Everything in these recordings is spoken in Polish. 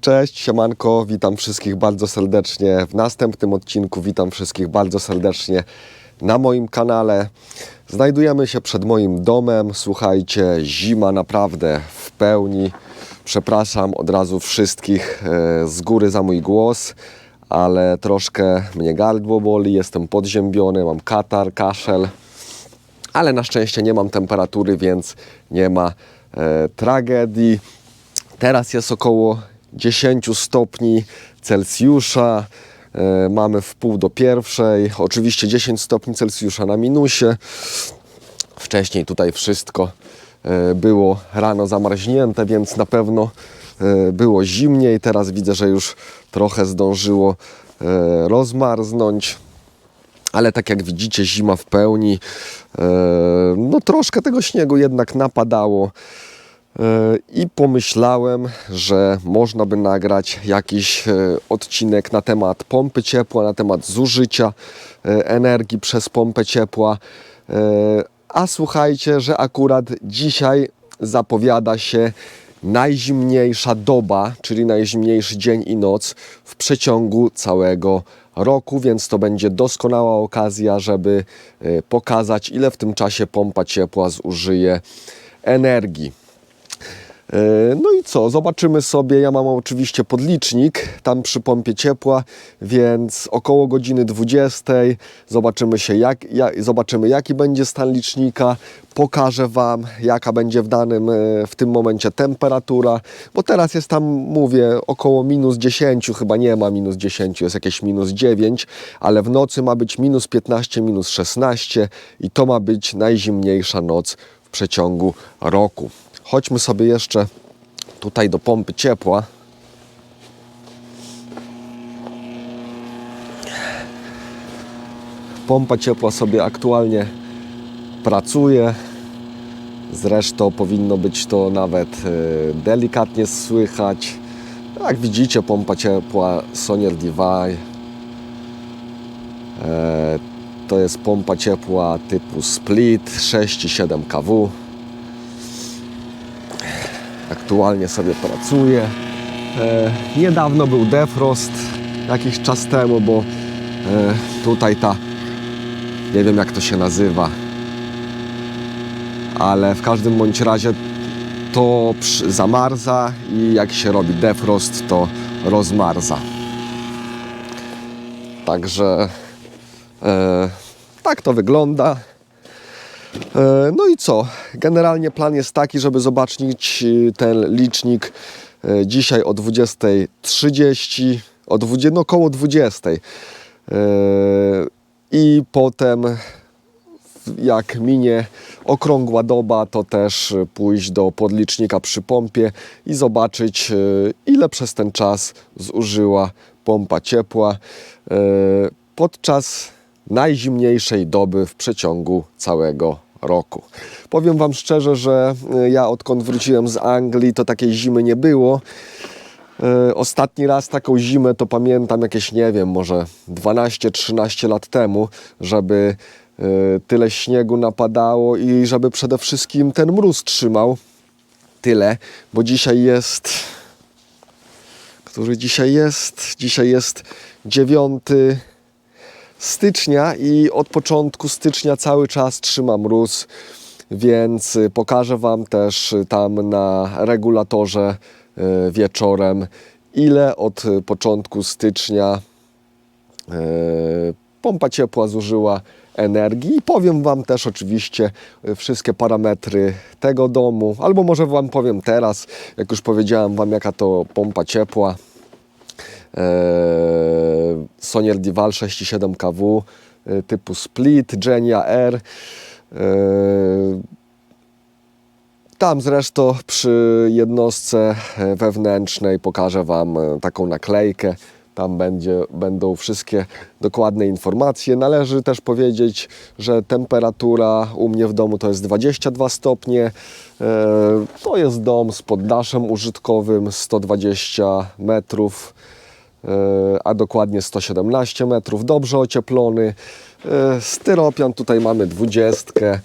Cześć, siemanko, witam wszystkich bardzo serdecznie w następnym odcinku. Witam wszystkich bardzo serdecznie na moim kanale. Znajdujemy się przed moim domem. Słuchajcie, zima naprawdę w pełni. Przepraszam od razu wszystkich e, z góry za mój głos, ale troszkę mnie gardło boli, jestem podziębiony, mam katar, kaszel ale na szczęście nie mam temperatury, więc nie ma e, tragedii. Teraz jest około 10 stopni Celsjusza. E, mamy w pół do pierwszej. Oczywiście 10 stopni Celsjusza na minusie. Wcześniej tutaj wszystko e, było rano zamarznięte, więc na pewno e, było zimniej. Teraz widzę, że już trochę zdążyło rozmarznąć ale tak jak widzicie, zima w pełni. No troszkę tego śniegu jednak napadało. E, I pomyślałem, że można by nagrać jakiś e, odcinek na temat pompy ciepła, na temat zużycia e, energii przez pompę ciepła. A słuchajcie, że akurat dzisiaj zapowiada się najzimniejsza doba, czyli najzimniejszy dzień i noc w przeciągu całego roku, więc to będzie doskonała okazja, żeby pokazać, ile w tym czasie pompa ciepła zużyje energii. E, No i co? Zobaczymy sobie. Ja mam oczywiście podlicznik tam przy pompie ciepła, więc około godziny 20 zobaczymy się, jak, jak, zobaczymy jaki będzie stan licznika. Pokażę Wam, jaka będzie w danym, e, w tym momencie temperatura, bo teraz jest tam, mówię, około minus 10, chyba nie ma minus 10, jest jakieś minus 9, ale w nocy ma być minus 15, minus 16 i to ma być najzimniejsza noc w przeciągu roku. Chodźmy sobie jeszcze tutaj do pompy ciepła. Pompa ciepła sobie aktualnie pracuje. Zresztą powinno być to nawet e, delikatnie słychać. Jak widzicie, pompa ciepła Sonier Divide. E, To jest pompa ciepła typu Split 6,7 kW aktualnie sobie pracuję. E, niedawno był defrost, jakiś czas temu, bo e, tutaj ta, nie wiem jak to się nazywa, ale w każdym bądź razie to zamarza i jak się robi defrost, to rozmarza. Także e, tak to wygląda. E, No i co? Generalnie plan jest taki, żeby zobaczyć e, ten licznik e, dzisiaj o 20.30, o 20, no około 20. E, I potem jak minie okrągła doba, to też pójść do podlicznika przy pompie i zobaczyć, ile przez ten czas zużyła pompa ciepła podczas najzimniejszej doby w przeciągu całego roku. Powiem Wam szczerze, że e, ja odkąd wróciłem z Anglii, to takiej zimy nie było. E, Ostatni raz taką zimę to pamiętam jakieś, nie wiem, może 12-13 lat temu, żeby e, tyle śniegu napadało i żeby przede wszystkim ten mróz trzymał. Tyle, bo dzisiaj jest. Który dzisiaj jest? Dzisiaj jest 9 stycznia i od początku stycznia cały czas trzyma mróz, więc y, pokażę Wam też y, tam na regulatorze y, wieczorem, ile od początku stycznia pompa ciepła zużyła energii i powiem Wam też oczywiście wszystkie parametry tego domu, albo może Wam powiem teraz, jak już powiedziałem Wam jaka to pompa ciepła. Eee, Sonier Dival 6,7 kW e, typu Split, Genia R. Eee, Tam zresztą przy jednostce e, wewnętrznej pokażę Wam e, taką naklejkę. Tam będzie, będą wszystkie dokładne informacje. Należy też powiedzieć, że temperatura u mnie w domu to jest 22 stopnie. E, To jest dom z poddaszem użytkowym 120 metrów a dokładnie 117 metrów, dobrze ocieplony. E, Styropian tutaj mamy 20. E,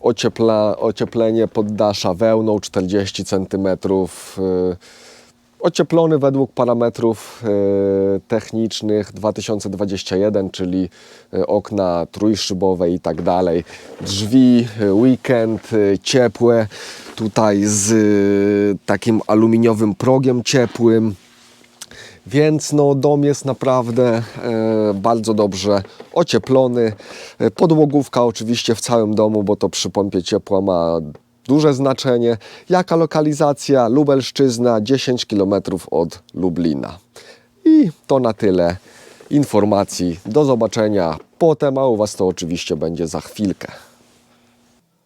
ociepla, ocieplenie poddasza wełną 40 cm. Ocieplony według parametrów y, technicznych 2021, czyli y, okna trójszybowe i tak dalej. Drzwi, y, weekend, ciepłe, tutaj z takim aluminiowym progiem ciepłym. Więc no, dom jest naprawdę e, bardzo dobrze ocieplony. E, Podłogówka oczywiście w całym domu, bo to przy pompie ciepła ma duże znaczenie. Jaka lokalizacja? Lubelszczyzna, 10 km od Lublina. I to na tyle informacji. Do zobaczenia potem, a u Was to oczywiście będzie za chwilkę.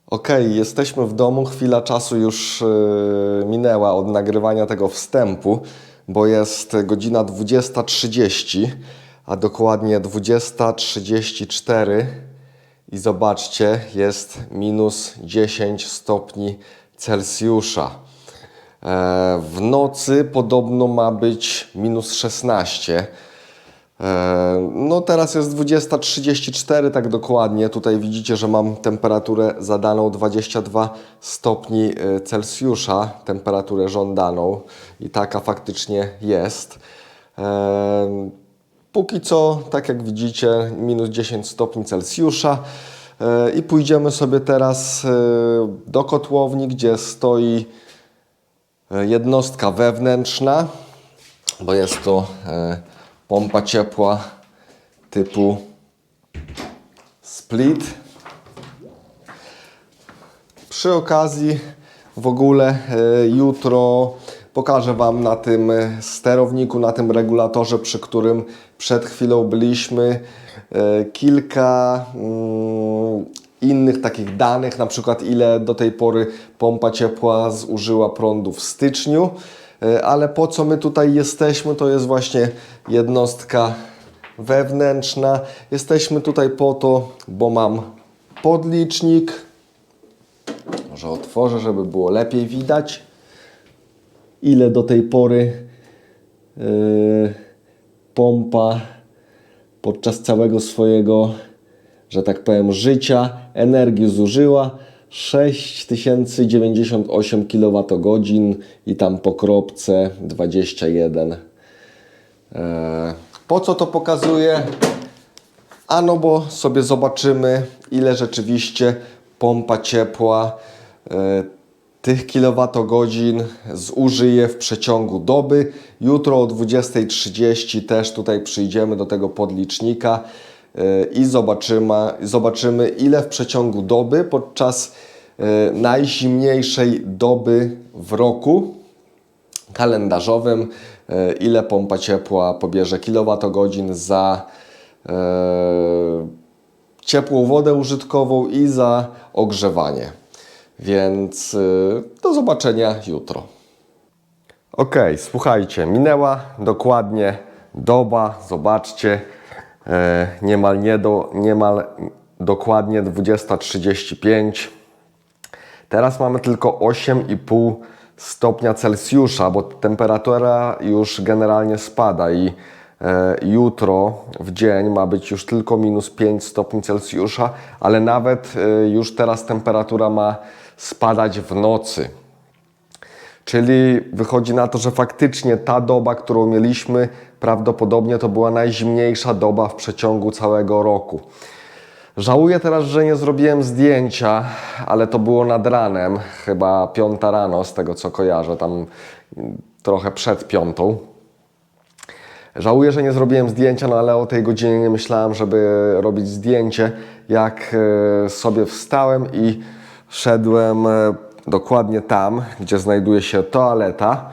Okej, jesteśmy w domu. Chwila czasu już yy, minęła od nagrywania tego wstępu, bo jest godzina 20.30, a dokładnie 20.34 i zobaczcie, jest minus 10 stopni Celsjusza. E, w nocy podobno ma być minus 16. E, No teraz jest 20.34 tak dokładnie. Tutaj widzicie, że mam temperaturę zadaną 22 stopni e, Celsjusza, temperaturę żądaną i taka faktycznie jest. Póki co, tak jak widzicie, minus 10 stopni Celsjusza E, i pójdziemy sobie teraz e, do kotłowni, gdzie stoi e, jednostka wewnętrzna, bo jest to pompa ciepła typu split. Przy okazji w ogóle jutro pokażę Wam na tym sterowniku, na tym regulatorze, przy którym przed chwilą byliśmy, e, kilka mm, innych takich danych, na przykład ile do tej pory pompa ciepła zużyła prądu w styczniu. E, Ale po co my tutaj jesteśmy, to jest właśnie jednostka wewnętrzna. Jesteśmy tutaj po to, bo mam podlicznik. Może otworzę, żeby było lepiej widać, ile do tej pory yy, pompa podczas całego swojego, że tak powiem, życia energii zużyła. 6098 kWh i tam po kropce 21. E, Po co to pokazuję? Ano bo sobie zobaczymy, ile rzeczywiście pompa ciepła e, tych kilowatogodzin zużyje w przeciągu doby. Jutro o 20.30 też tutaj przyjdziemy do tego podlicznika e, i zobaczymy, zobaczymy ile w przeciągu doby podczas e, najzimniejszej doby w roku kalendarzowym, e, ile pompa ciepła pobierze kilowatogodzin za ciepłą wodę użytkową i za ogrzewanie. Więc e, do zobaczenia jutro. Ok, słuchajcie, minęła dokładnie doba, zobaczcie, e, niemal, nie do, niemal dokładnie 20.35. Teraz mamy tylko 8,5 stopnia Celsjusza, bo temperatura już generalnie spada i e, jutro w dzień ma być już tylko minus 5 stopni Celsjusza, ale nawet e, już teraz temperatura ma spadać w nocy. Czyli wychodzi na to, że faktycznie ta doba, którą mieliśmy, prawdopodobnie to była najzimniejsza doba w przeciągu całego roku. Żałuję teraz, że nie zrobiłem zdjęcia, ale to było nad ranem, chyba piąta rano, z tego co kojarzę, tam trochę przed piątą. Żałuję, że nie zrobiłem zdjęcia, no ale o tej godzinie nie myślałem, żeby robić zdjęcie. Jak e, sobie wstałem i szedłem e, dokładnie tam, gdzie znajduje się toaleta,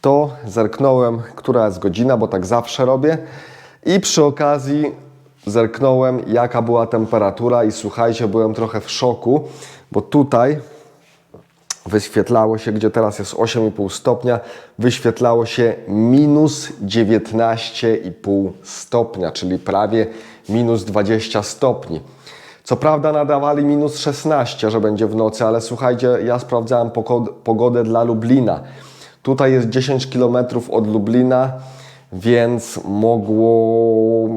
to zerknąłem, która jest godzina, bo tak zawsze robię. I przy okazji zerknąłem, jaka była temperatura i słuchajcie, byłem trochę w szoku, bo tutaj wyświetlało się, gdzie teraz jest 8,5 stopnia, wyświetlało się minus 19,5 stopnia, czyli prawie minus 20 stopni. Co prawda nadawali minus 16, że będzie w nocy, ale słuchajcie, ja sprawdzałem pogodę dla Lublina. Tutaj jest 10 km od Lublina, więc mogło,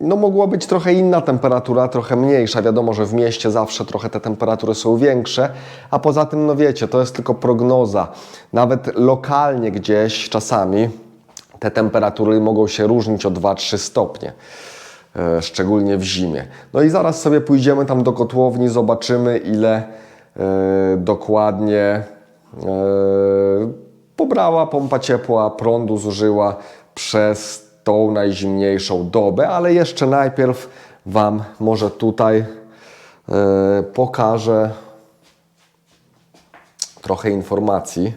no mogła być trochę inna temperatura, trochę mniejsza. Wiadomo, że w mieście zawsze trochę te temperatury są większe, a poza tym, no wiecie, to jest tylko prognoza. Nawet lokalnie gdzieś czasami te temperatury mogą się różnić o 2-3 stopnie, szczególnie w zimie. No i zaraz sobie pójdziemy tam do kotłowni, zobaczymy ile e, dokładnie e, pobrała pompa ciepła, prądu zużyła przez tą najzimniejszą dobę, ale jeszcze najpierw Wam może tutaj e, pokażę trochę informacji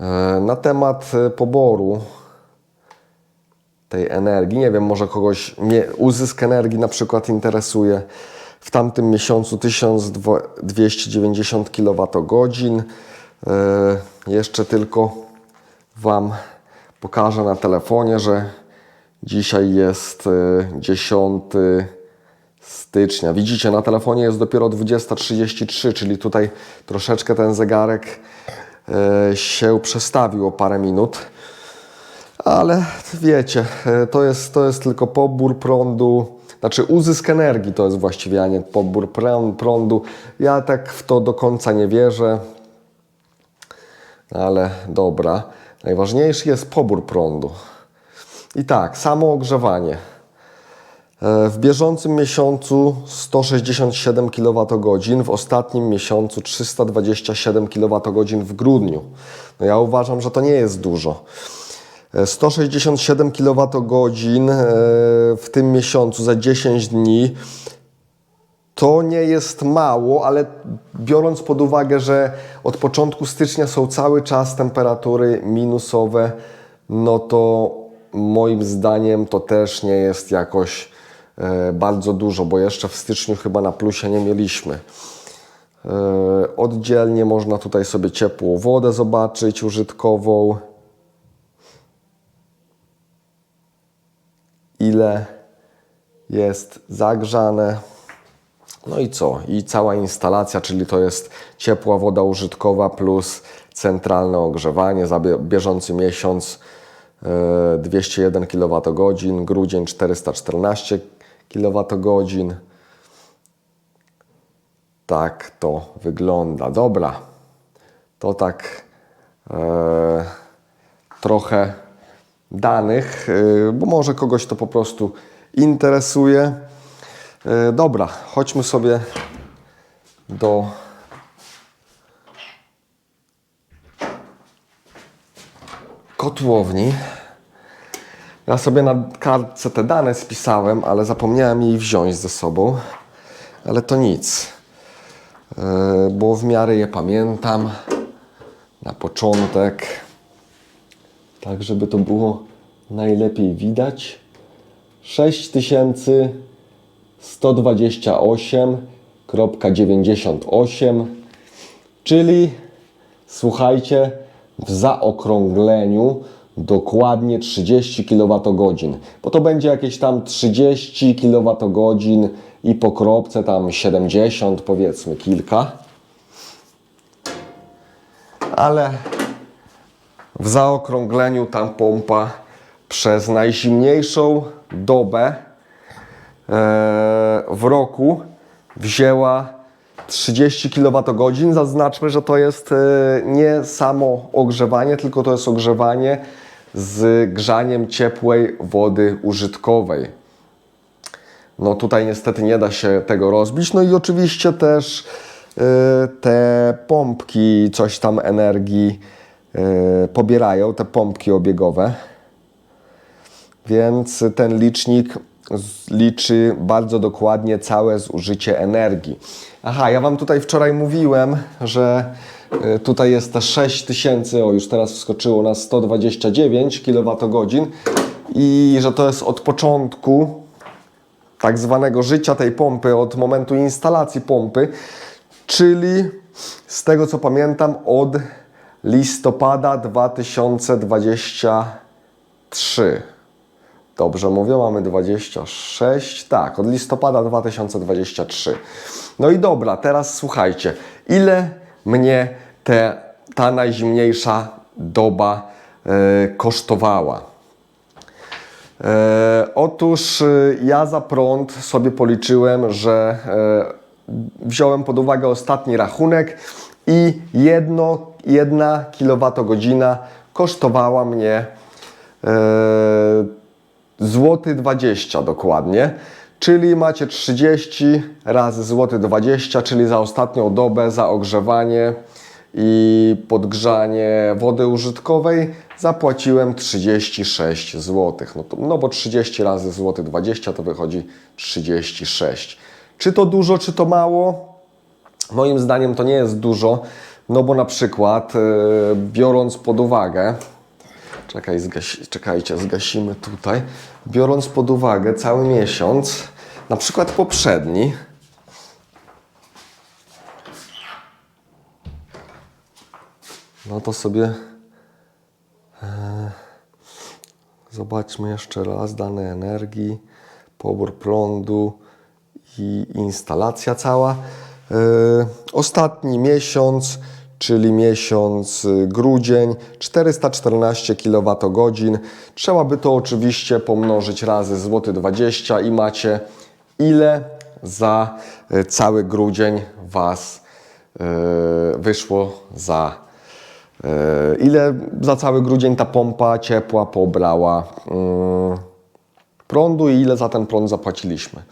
e, na temat e, poboru tej energii. Nie wiem, może kogoś mnie uzysk energii na przykład interesuje. W tamtym miesiącu 1290 kWh. E, jeszcze tylko Wam pokażę na telefonie, że dzisiaj jest e, 10 stycznia. Widzicie, na telefonie jest dopiero 20.33, czyli tutaj troszeczkę ten zegarek e, się przestawił o parę minut. Ale wiecie, e, to jest, to jest tylko pobór prądu, znaczy uzysk energii to jest właściwie, a nie pobór prą- prądu. Ja tak w to do końca nie wierzę, ale dobra. Najważniejszy jest pobór prądu. I tak, samo ogrzewanie. E, W bieżącym miesiącu 167 kWh, w ostatnim miesiącu 327 kWh w grudniu. No ja uważam, że to nie jest dużo. E, 167 kWh e, w tym miesiącu za 10 dni to nie jest mało, ale biorąc pod uwagę, że od początku stycznia są cały czas temperatury minusowe, no to moim zdaniem to też nie jest jakoś e, bardzo dużo, bo jeszcze w styczniu chyba na plusie nie mieliśmy. E, oddzielnie można tutaj sobie ciepłą wodę zobaczyć, użytkową. Ile jest zagrzane. No i co? I cała instalacja, czyli to jest ciepła woda użytkowa plus centralne ogrzewanie za bie- bieżący miesiąc e, 201 kWh, grudzień 414 kWh. Tak to wygląda. Dobra, to tak e, trochę danych, e, bo może kogoś to po prostu interesuje. E, Dobra, chodźmy sobie do kotłowni. Ja sobie na kartce te dane spisałem, ale zapomniałem jej wziąć ze sobą. Ale to nic, E, bo w miarę je pamiętam na początek, tak żeby to było najlepiej widać. 6000 128.98, czyli słuchajcie, w zaokrągleniu dokładnie 30 kWh, bo to będzie jakieś tam 30 kWh i po kropce tam 70 powiedzmy kilka. Ale w zaokrągleniu tam pompa przez najzimniejszą dobę e, w roku wzięła 30 kWh. Zaznaczmy, że to jest e, nie samo ogrzewanie, tylko to jest ogrzewanie z grzaniem ciepłej wody użytkowej. No tutaj niestety nie da się tego rozbić. No i oczywiście też e, te pompki coś tam energii pobierają, te pompki obiegowe. Więc ten licznik liczy bardzo dokładnie całe zużycie energii. Aha, ja Wam tutaj wczoraj mówiłem, że y, tutaj jest te 6000, o już teraz wskoczyło na 129 kWh i że to jest od początku tak zwanego życia tej pompy, od momentu instalacji pompy, czyli z tego co pamiętam od listopada 2023. Dobrze mówię, mamy 26, tak, od listopada 2023. No i dobra, teraz słuchajcie, ile mnie te, ta najzimniejsza doba e, kosztowała? E, otóż e, ja za prąd sobie policzyłem, że wziąłem pod uwagę ostatni rachunek i jedno, jedna kilowatogodzina kosztowała mnie e, złoty 20 dokładnie, czyli macie 30 razy złoty 20, czyli za ostatnią dobę za ogrzewanie i podgrzanie wody użytkowej zapłaciłem 36 zł. No, to, no bo 30 razy złoty 20 to wychodzi 36. Czy to dużo, czy to mało? Moim zdaniem to nie jest dużo, no bo na przykład e, biorąc pod uwagę, czekaj, zgasi, czekajcie, zgasimy tutaj, biorąc pod uwagę cały miesiąc, na przykład poprzedni, no to sobie e, zobaczmy jeszcze raz dane energii, pobór prądu i instalacja cała. E, ostatni miesiąc, czyli miesiąc y, grudzień, 414 kWh. Trzeba by to oczywiście pomnożyć razy złoty 20 i macie ile za y, cały grudzień Was y, wyszło za ile za cały grudzień ta pompa ciepła pobrała prądu i ile za ten prąd zapłaciliśmy.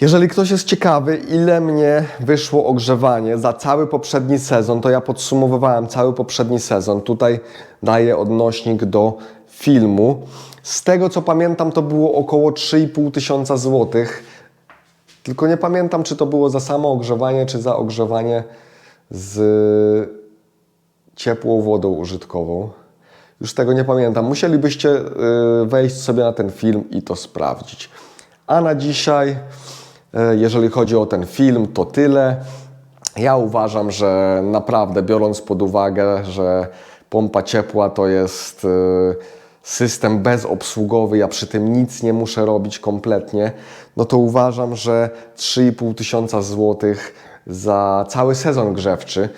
Jeżeli ktoś jest ciekawy, ile mnie wyszło ogrzewanie za cały poprzedni sezon, to ja podsumowywałem cały poprzedni sezon. Tutaj daję odnośnik do filmu. Z tego co pamiętam, to było około 3,5 tysiąca złotych. Tylko nie pamiętam, czy to było za samo ogrzewanie, czy za ogrzewanie z ciepłą wodą użytkową. Już tego nie pamiętam. Musielibyście y, wejść sobie na ten film i to sprawdzić. A na dzisiaj, jeżeli chodzi o ten film, to tyle. Ja uważam, że naprawdę biorąc pod uwagę, że pompa ciepła to jest y, system bezobsługowy, ja przy tym nic nie muszę robić kompletnie, no to uważam, że 3,5 tysiąca złotych za cały sezon grzewczy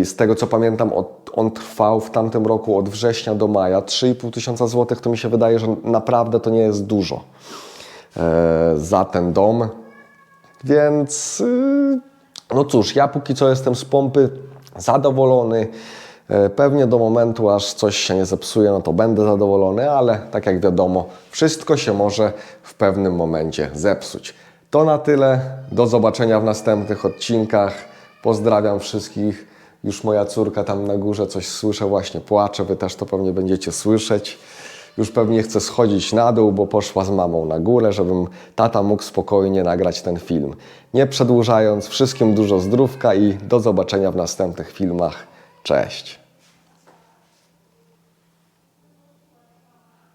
i Z tego co pamiętam, on trwał w tamtym roku od września do maja. 3,5 tysiąca złotych to mi się wydaje, że naprawdę to nie jest dużo e, za ten dom. Więc y, no cóż, ja póki co jestem z pompy zadowolony. E, Pewnie do momentu, aż coś się nie zepsuje, no to będę zadowolony, ale tak jak wiadomo, wszystko się może w pewnym momencie zepsuć. To na tyle. Do zobaczenia w następnych odcinkach. Pozdrawiam wszystkich. Już moja córka tam na górze coś słyszę, właśnie płacze. Wy też to pewnie będziecie słyszeć. Już pewnie chce schodzić na dół, bo poszła z mamą na górę, żebym tata mógł spokojnie nagrać ten film. Nie przedłużając, wszystkim dużo zdrówka i do zobaczenia w następnych filmach. Cześć!